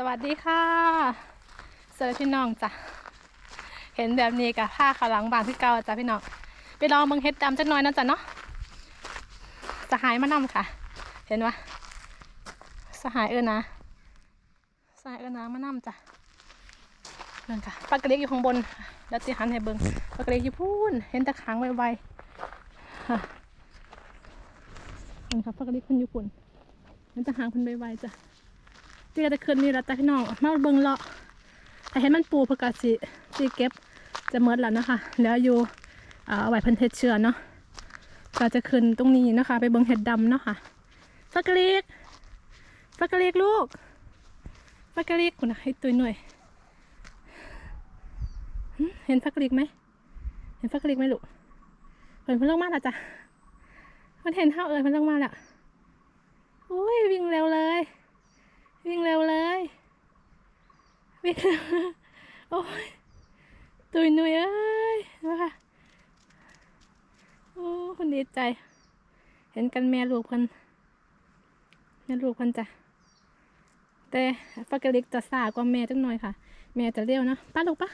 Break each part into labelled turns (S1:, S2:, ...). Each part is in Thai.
S1: สวัสดีค่ะเจอพี่น้องจ้ะ เห็นแบบนี้กับผ้าขาวหลังบานที่เก่าจ้ะพี่น้อง ไปลองเบังเฮ็ดดำจักหน่อยนะจ๊ะเนาะสหายมานำค่ะ เห็นวะสหายเอินนะสหายเอินนะมานำจ้ะนั่นค่ะปลากระเล็กอยู่ข้างบน แล้วตีหันให้เบิงปลากระเล็กอยู่พูนเห็นตะขางไวๆค่ะนั่นค่ะปลากระเล็กเพิ่นอยู่ปุ่นเห็นตะหางเพิ่นไวๆจ้ะ ที่ก็จะขึ้นนี่แล้วแต่พี่น้องมาเบิ่งเลาะถ้าเห็นมันปูเพื่อกสิสิเก็บจะเมิดแล้วนะคะแล้วอยู่เอ่าไว้เพิ่นเทศเชื้อเนาะก็จะขึ้นตรงนี้นะคะ ไปเบิ่งเห็ดดำเนาะค่ะฟักกะเล็กฟักกะเล็กลูกฟักกะเล็กคุณนะให้ตัวหน่อยเห็นฟักกะเล็กไหมเห็นฟักกะเล็กไหมลูกเพิ่นเพิ่นลงมาแล้วจ้ะมันเห็นเท่าเอิญเพิ่นลงมาแล้วโอ้ยวิ่งเร็วเลย วิ่งเร็วเลย วิ่งเร็วโอ้ยตุยนุยเอ้ยว่าค่ะโอ้คนดีใจ เห็นกันแม่ลูกพิ่นแม่ลูกพิ่นจ้ะแต่ฟักกะลิกจะสากว่าแม่จังหน่อยค่ะ แม่จะเร็วนะป้าลูกปะ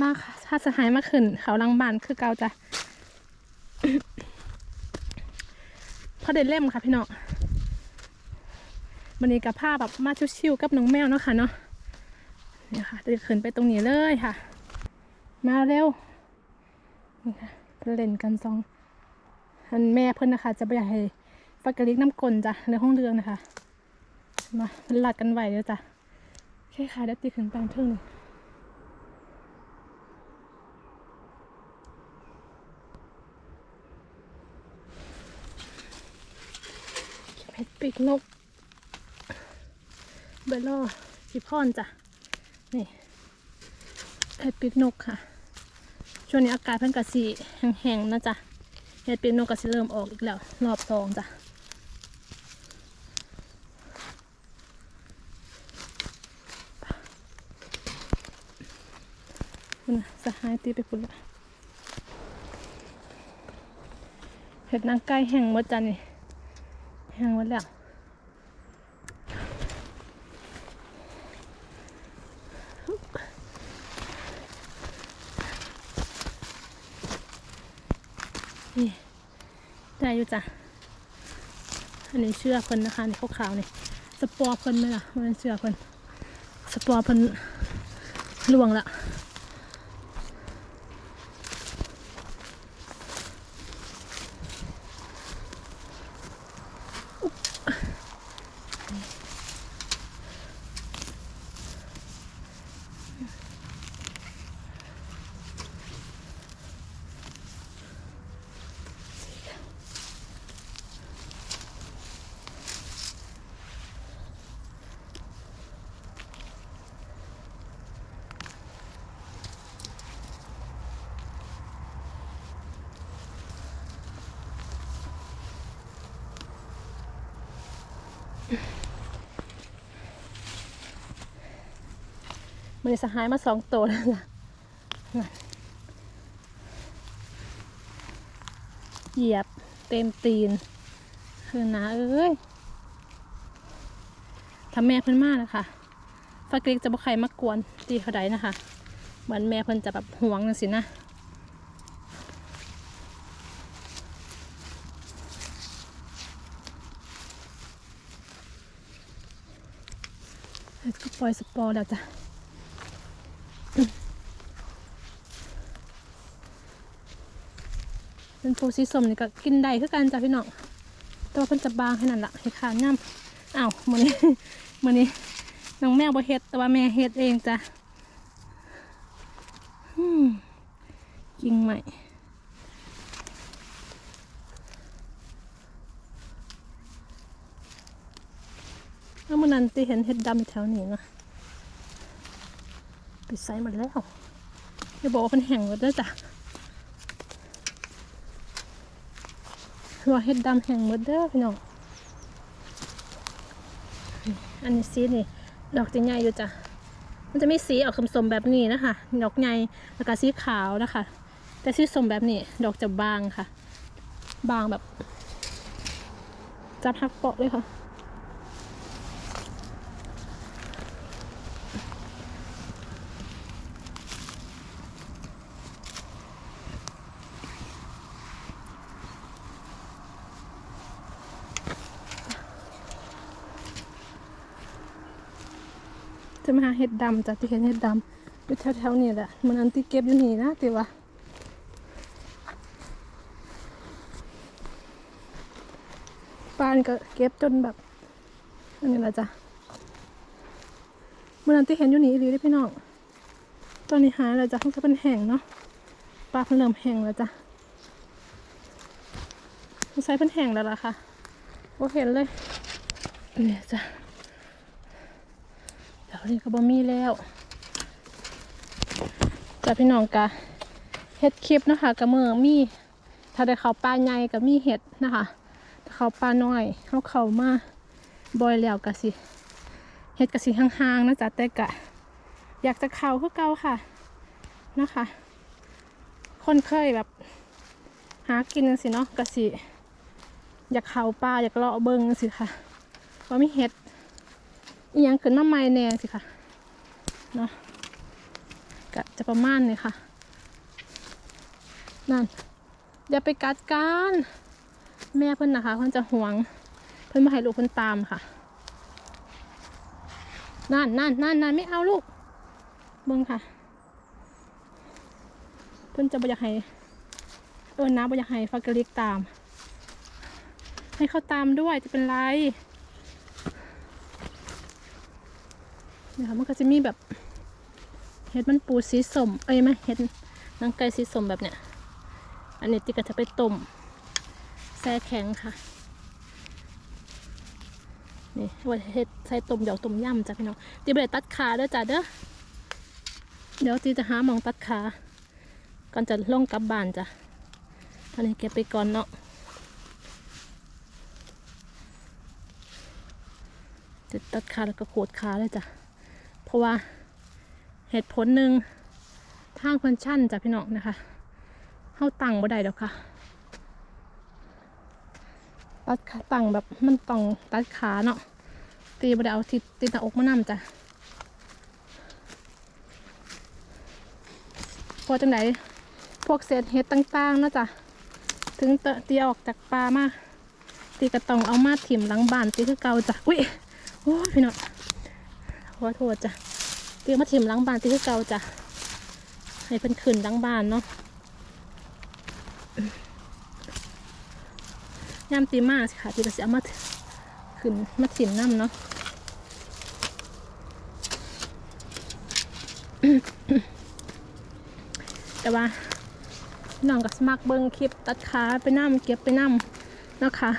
S1: มาค่ะถ้าสหายมาขึ้น เขาลังบานคือเกาจ้ะพอเด็ดเล่มค่ะพี่น้อง วันนี้กับผ้าแบบมาชิวๆกับน้องแมวเนาะค่ะเนาะเนี่ยค่ะจะขึ้นไปตรงนี้เลยค่ะ มาเร็วนี่ค่ะเล่นกันสองอันแม่เพิ่นนะคะ จะไปให้ฟักกะลิกน้ำกลจ้ะในห้องเรืองนะคะมาหลัดกันไหวเลยจ้ะโอเคค่ะเดี๋ยวตีขึ้นไปเพิ่งหนึ่งเพ็ดปีกนก เบลล่สิพอนจ้ะ นี่เห็ดปีกนกค่ะ ช่วงนี้อากาศเพิ่นกระสีแห้งๆนะจ๊ะเห็ดปีกนกกระสิเริ่มออกอีกแล้ว รอบสองจ้ะคุณน่ะสหายตีไปคุณละเห็ดนางไก่แห้งหมดจ้ะนี่แห้งหมดแล้ว นี่ได้อยู่จ้ะอันนี้เชือกพันนะคะนี่ขาวๆนี่สปอร์เพิ่นไหมล่ะมันเชือกพันสปอร์เพิ่นล่วงละ มันสหายมาสองตัวแล้วล่ะเหยียบเต็มตีน คือนาเอ้ยทำแม่เพิ่นมากนะคะฟักเล็กจะบ่ใครมากวนตีเขาได้นะคะ เหมือนแม่เพิ่นจะแบบห่วงจังสินะก็ปล่อยสปอร์แล้วจ้ะ เป็นปูสีสมนี่ก็กินได้คือกันจ้ะพี่น้องแต่ว่าเพิ่นจะบางขนาดละให้ขาดน้ำอ้าวมือนี้มือนี้น้องแมวบ่เฮ็ดแต่ว่าแม่เฮ็ดเองจ้ะกิ่งใหม่แล้วมันนั้นที่เห็นเห็ดดำแถวนี้นะไปใส่หมดแล้วอย่าบอกว่าเป็นแห่งหมดแล้วจ้ะ ว่าเห็ดดำแห่งหมดเด้อพี่น้องอันนี้สีนี่ ดอกจะใหญ่อยู่จ้ะมันจะมีสีออกสมๆแบบนี้นะคะ ดอกใหญ่แล้วก็สีขาวนะคะ แต่สีสมแบบนี้ ดอกจะบางค่ะ บางแบบจับหักเปาะเลยค่ะ จะมาหาเห็ดดำจ้ะที่เห็นเห็ดดำอยู่แถวๆนี่แหละมันอันที่เก็บอยู่นี่นะติว่าปานก็เก็บจนแบบอันนี้แหละจ้ะมันอันที่เห็นอยู่นี่อีหลีได้อพี่น้องตอนนี้หายแล้วจ้ะเพิ่งจะเป็นแห้งเนาะปลาเพิ่งเริ่มแห้งแล้วจ้ะสงสัยเป็นแห้งแล้วล่ะค่ะโอเห็นเลยเนี่ยจ้ะ เดี๋ยก็บ่มีแล้วจากพี่น้องกะเฮ็ดคลิปนะคะกะเมือมี ถ้าได้เขาปลาใหญ่ก็มีเห็ดนะคะถ้าเขาปลาน้อยเขาเขามาบ่อยแล้วกะสิเฮ็ดกะสิห่างๆนะจ๊ะแต่กะ อยากจะเข้าคือเก่าค่ะนะคะ คนเคยแบบ หากินจังสิเนาะกะสิอยากเข้าปลาอยากเลาะเบิงจังสิค่ะว่ามีเห็ด อียังขึ้นมาใหม่แน่สิค่ะเนาะก็จะประมาณนี้ค่ะ นั่น อย่าไปกัดกันแม่เพิ่อนนะคะ เพิ่อนจะห่วง เพิ่อนมาให้ลูกเพิ่อนตามค่ะ นั่นนั่นนั่นนั่นไม่เอาลูกเบิ่งค่ะ เพิ่อนจะบ่อยากให้เออนะบ่อยากให้ฟักกะลิกตาม ให้เขาตามด้วยจะเป็นไร นี่ยค่ะมันก็จะมีแบบเห็ดมันปูสีสมเอ้ยไหมเห็ดนางไก่สีสมแบบเนี้ยอันนี้ติก็จะไปต้มแช่แข็งค่ะนี่ไว้เห็ดใส่ต้มดอกต้มยำจ้ะพี่น้องตีไปเลยตัดขาเด้อจ้ะเด้อเดี๋ยวตีจะหามองตัดขาก่อนจะลงกลับบ้านจ้ะท่านี้เก็บไปก่อนเนาะจะตัดขาแล้วก็โขดขาเลยจ้ะ เพราะว่าเหตุผลหนึ่งทางเพิ่นชั่นจ้ะพี่น้องนะคะเข้าตังบ่ได้ดอกค่ะตัดขาตังแบบมันต้องตัดขาเนาะตีบ่ได้เอาติดติดหน้าอกมานำจ้ะพอจังไหนพวกเศษเห็ดต่างๆเนาะจ้ะถึงเตะตีออกจากปลามากตีกระตองเอามาถิ่มหลังบ้านตีคือเก่าจ้ะอุ้ยโอ้พี่น้อง ขอโทษจ้ะเตรียมมาถิ่มล้างบ้านที่คือเก่าจ้ะให้เพิ่นขึ้นล้างบ้านเนาะย่ามตีมากค่ะที่ก็สิเอามาขึ้นมาถิ่มน้ำเนาะแต่ว่าน้องกับสมัครเบิ้งคลิปตัดขาไปน้ำเก็บไปน้ำนะคะ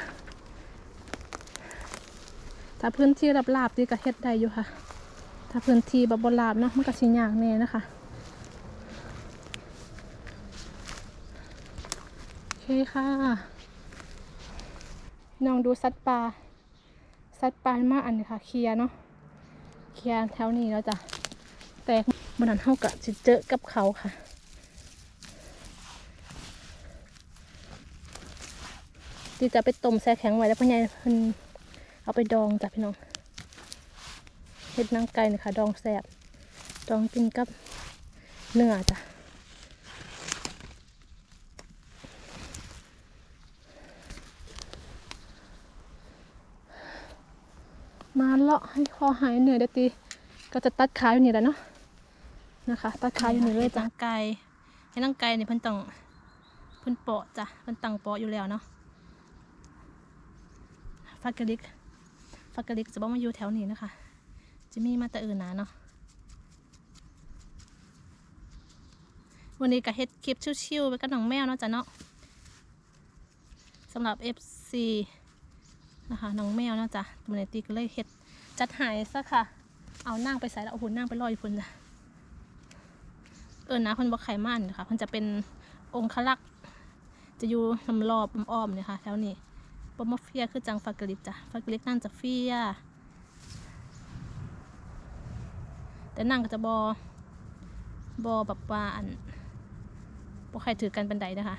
S1: ถ้าพื้นที่ราบๆดีก็เฮ็ดได้อยู่ค่ะ ถ้าพื้นที่แบบบราบเนาะมันก็สิยากแน่นะคะโอเคค่ะน้องดูสัตว์ป่าสัตว์ป่ามาอันนี้ค่ะ เคลียเนาะเคลียแถวนี้แล้วจ้ะแต่บนนั้นเฮาก็สิเจอกับเขาค่ะที่จะไปต้มแช่แข็งไว้แล้วพ่อใหญ่เพิ่นเอาไปดองจ้ะพี่น้อง เห็ดนางไก่นะคะ ดองแสบดองกินกับเนื้อจ้ะมาเลาะให้คอหายเหนื่อยเดี๋ยวตีก็จะตัดขาอยู่นี่แหละเนาะนะคะ ตัดขาอยู่นี่เลยจ้ะไก่ให้นางไก่เนี่ยเพิ่นต้องเพิ่นเปาะจ้ะเพิ่นตั้งเปาะอยู่แล้วเนาะฟักกะลิกฟักกะลิกจะบอกมาอยู่แถวนี้นะคะ จะมีมาแต่อื่นนะเนาะวันนี้ก็เฮ็ดคลิปชิวๆไปกับน้องแมวเนาะจ้ะเนาะสำหรับ FC นะคะน้องแมวเนาะจ้ะวันนี้ตีก็เลยเฮ็ดจัดหายซะค่ะ เอานั่งไปใส่แล้วเอาหุ่นนั่งไปลอยอยู่พุ่นจ้ะเอิญนะเพิ่นบอกไข่มันค่ะเพิ่นจะเป็นองคลักษ์จะอยู่ลำรอบอ้อมๆเนี่ยค่ะแถวนี้บอมเฟียคือจังฟากริกจ้ะฟากริกนั่นจะเฟีย แต่นั่งก็จะบอบอแบบว่าอันบอใครถือกันบันไดนะคะ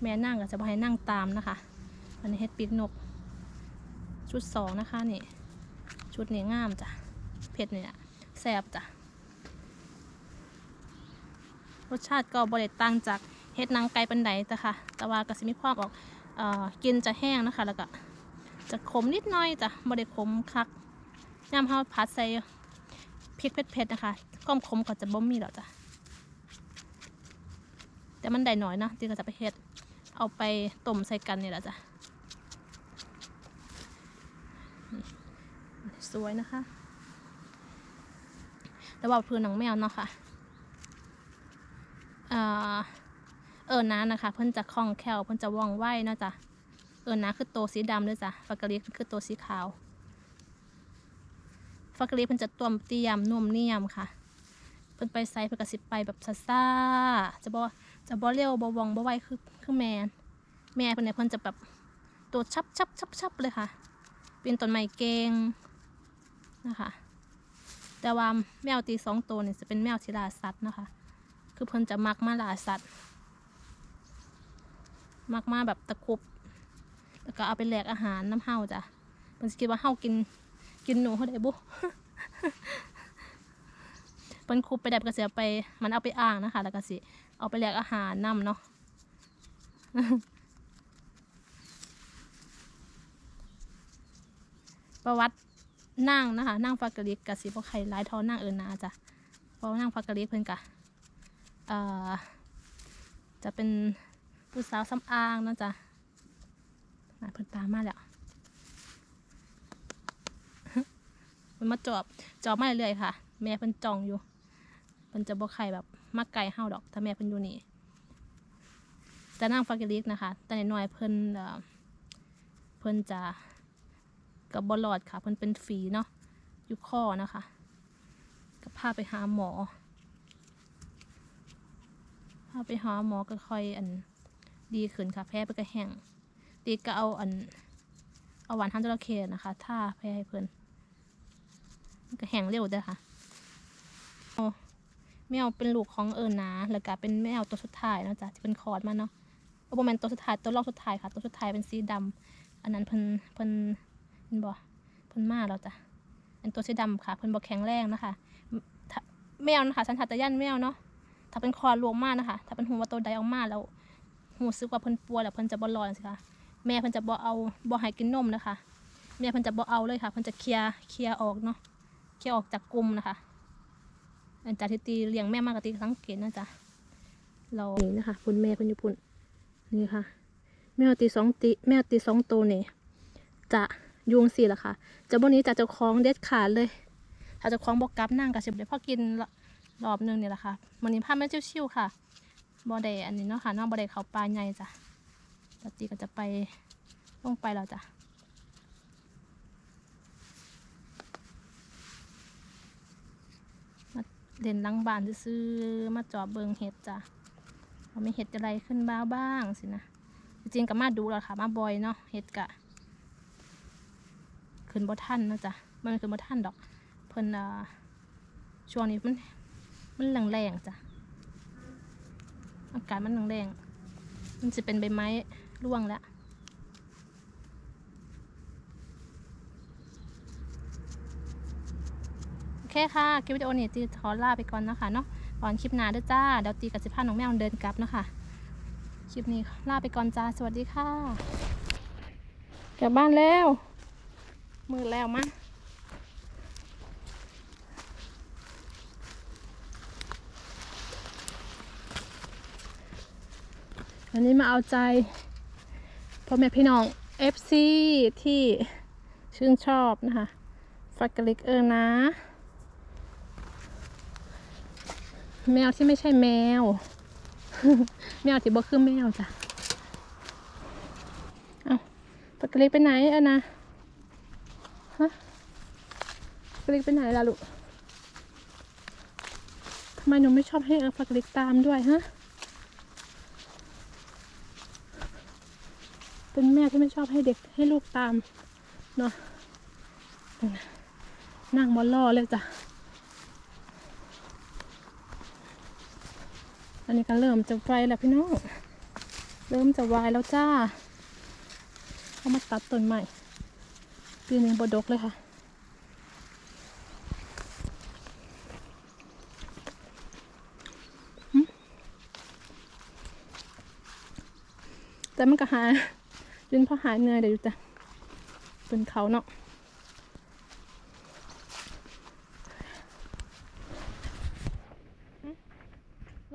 S1: แม่นั่งก็จะบอให้นั่งตามนะคะอันนี้เฮ็ดปีกนก ชุดสองนะคะนี่ ชุดนี้งามจ้ะเผ็ดเนี่ยแซ่บจ้ะรสชาติก็บริเต่างจากเฮ็ดนางไก่ปันไดจ้ะค่ะ แต่ว่าก็สิมีความออกอ่อกินจะแห้งนะคะ แล้วก็จะขมนิดหน่อยจ้ะบ่ได้ขมคักย่ำเฮาผัดใส่ ริกเผ็ดๆนะคะความขมก็จะบ่มีหรอกจ้ะแต่มันได้หน่อยนะที่ก็จะไปเฮ็ดเอาไปต้มใส่กันนี่แหละจ้ะสวยนะคะแต่ว่าพื้นหนังแมวเนาะค่ะเออเอิญนะนะคะ เพิ่นจะคล่องแคล่วเพิ่นจะว่องไวเนาะจ้ะเอิญนะคือโตสีดำเลยจ้ะฟักกะลีคือโตสีขาว ฟักกะลีเพิ่นจะต้มเตียมนุ่มเนียมค่ะ เพิ่นไปไซเพิ่นก็สิไปแบบซ่าจะบ่จะบ่เร็วบ่ว่องบ่ไวคือคือแม่นแม่เพิ่นเนี่ยเพิ่นจะแบบตัวชับชับชับชับเลยค่ะ เปีนต้นไม้เก่งนะคะแต่ว่าแมวตีสองตัวเนี่ยจะเป็นแมวที่ล่าสัตว์นะคะ คือเพิ่นจะมักมาล่าสัตว์ มักมาแบบตะครุบ แล้วก็เอาไปแหลกอาหารน้ำเห่าจ้ะเพิ่นคิดว่าเห่ากิน กินหนูเขาได้บุเพิ่นคุบไปได้ก็สิเอาไป มันเอาไปอ่างนะคะ แล้วก็สิเอาไปแลกอาหารนำเนาะประวัตินั่งนะคะนั่งฟักกะลิกกับสิบ่ไข่ร้ายทอนั่งเอินนาจ้ะเพราะว่านั่งฟักกะลิกเพิ่นกะเอ่อจะเป็นผู้สาวซ้ำอางนะจ้ะน่ะเพิ่นตามมาแล้ว มันมาจอบจอบมาเรื่อยๆค่ะ แม่เพิ่นจองอยู่เพิ่นจะบ่ไข่แบบมาไก่เฮาดอก ถ้าแม่เพิ่นอยู่นี่จะนั่งฟักกะลิกนะคะ แต่น้อยเพิ่นเออเพิ่นจะกับบอลอดค่ะ เพิ่นเป็นฝีเนาะอยู่ข้อนะคะก็พาไปหาหมอพาไปหาหมอก็ค่อยอันดีขึ้นค่ะ แพ้ไปก็แห้งตีก็เอาอันเอาหวานทันจระเข้นะคะท่าแพ้ให้เพิ่น ก็แห้งเร็วด้อค่ะแมวเป็นลูกของเอิญนาแล้วก็เป็นแมวตัวสุดท้ายนะจ๊ะที่เป็นคลอดมาเนาะโอ้โหแมนตัวสุดท้ายตัวรอบสุดท้ายค่ะ ตัวสุดท้ายเป็นสีดำอันนั้นเพิ่นเพิ่นเพิ่นบ่เพิ่นมาแล้วจ้ะเป็นตัวสีดำค่ะเพิ่นบ่แข็งแรงนะคะแมวนะคะสันทัตญาณแมวเนาะถ้าเป็นคอรวมมากนะคะ ถ้าเป็นหูว่าตัวใดออกมาแล้วหูซึกว่าเพิ่นปัวแล้วเพิ่นจะบ่รอดสิคะแม่เพิ่นจะบ่เอาบ่ให้กินนมนะคะแม่เพิ่นจะบ่เอาเลยค่ะเพิ่นจะเคลียเคลียออกเนาะ เคลียร์ออกจากกลุ่มนะคะอันจากที่ตีเลี้ยงแม่มากกตีสังเกตนะจ๊ะเรานี่นะคะพุ่นแม่พิ่นยู่พุ่นนี่ค่ะ แมวตีสองตีแมวตีสองตัวนี่จะยุงสี่ละค่ะจะบนนี้จะเจ้าของเด็ดขาดเลย ถ้าเจ้าของบอกกลับนั่งกับเฉยเดี๋ยวพอกินละรอบนึงเนี่แหละค่ะมันนี้พาแม่ชิวๆค่ะบอเดอันนี้เนาะค่ะนอกบอเดเขาปลาใหญ่จ้ะติก็จะไปลงไปแล้วจ้ะมา เด่นหลังบานซื้อมาจอบเบิงเห็ดจ้ะว่ามีเห็ดอะไรขึ้นบ้าบ้างสินะจริงๆก็มาดูแล้วค่ะ มาบ่อยเนาะเห็ดกะขึ้นบ่ทันนะจ๊ะมันขึ้นบ่ทันดอก เพิ่นอ่าช่วงนี้มันมันแรงๆจ้ะอากาศมันแรงๆมันจะเป็นใบไม้ร่วงแล้วโอ เคค่ะ คลิปวิดีโอนี้ตีขอลาไปก่อนนะคะเนาะก่อนคลิปหน้าเด้อจ้าเดี๋ยวตีกับสิพาน้องแมวเดินกลับเนาะคะคลิปนี้ลาไปก่อนจ้า สวัสดีค่ะ กลับบ้านแล้ว มือแล้วมาวันนี้มาเอาใจพ่อแม่พี่น้อง FC ที่ชื่นชอบนะคะฟักกลิกเออนะ แมวที่ไม่ใช่แมว แมวที่บ่คือแมวจ้ะ เอาฟักกะลิกไปไหนเออนะ ฮะฟักกะลิกไปไหนล่ะลูกทำไมหนูไม่ชอบให้เออฟักกะลิกตามด้วยฮะ เป็นแม่ที่ไม่ชอบให้เด็กให้ลูกตามเนาะนั่งบอลล่อเลยจ้ะ อันนี้ก็เริ่มจะไฟแล้วพี่น้อง เริ่มจะวายแล้วจ้า เขามาตัดต้นใหม่ ปีนี้บดกเลยค่ะ แต่มันก็หายยืนพอหายเหนื่อยเดี๋ยวอยู่จ้ะเป็นเขาเนาะ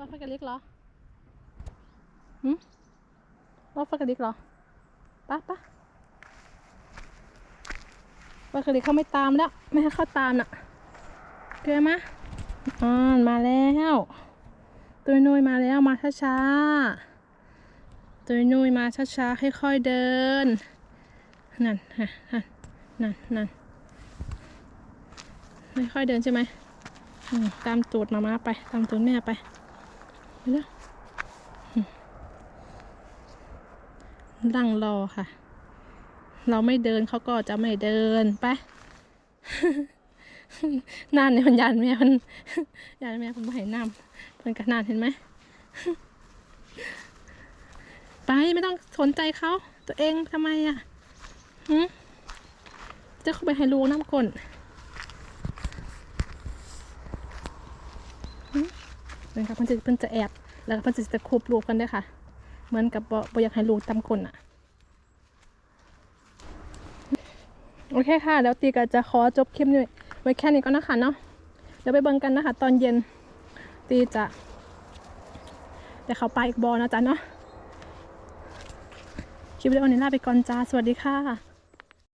S1: ไฟกระลิกเหรอหืมรถไฟกระลิกเหรอปะปะไฟกระลิกเขาไม่ตามแล้ว ไม่ให้เขาตามน่ะเกลือมาอ่ามาแล้วตุยนุยมาแล้วมาช้าๆตุยนุยมาช้าๆค่อยๆเดิน นั่นฮะนั่นนั่นนั่นไม่ค่อยเดินใช่ไหมอืมตามตูดมามาไป ตามตูดแม่ไปไปแล้วอืม นั่งรอค่ะ เราไม่เดินเขาก็จะไม่เดินไปนั่นเนี่ยมันยันแม่มันยันแม่ผมไม่ให้น้ำเพิ่นกระนานเห็นไหมไปไม่ต้องสนใจเขาตัวเองทำไมอะหืมจะเข้าไปให้ลูกน้ำก้นหืมเป็นครับเพิ่นจะเพิ่นจะแอบ แล้วก็เพิ่นจะจะคุบลูกกันด้วยค่ะ เหมือนกับบ่บ่อยากให้ลูกตำคนอะ โอเคค่ะ แล้วตีก็จะขอจบคลิปนี้ไว้แค่นี้ก็นะคะเนาะเดี๋ยวไปเบิ่งกันนะคะ ตอนเย็น ตีจะเดี๋ยวเขาไปอีกบอนะจ๊ะเนาะคลิปวิดีโอนี้ลาไปก่อนจ้า สวัสดีค่ะ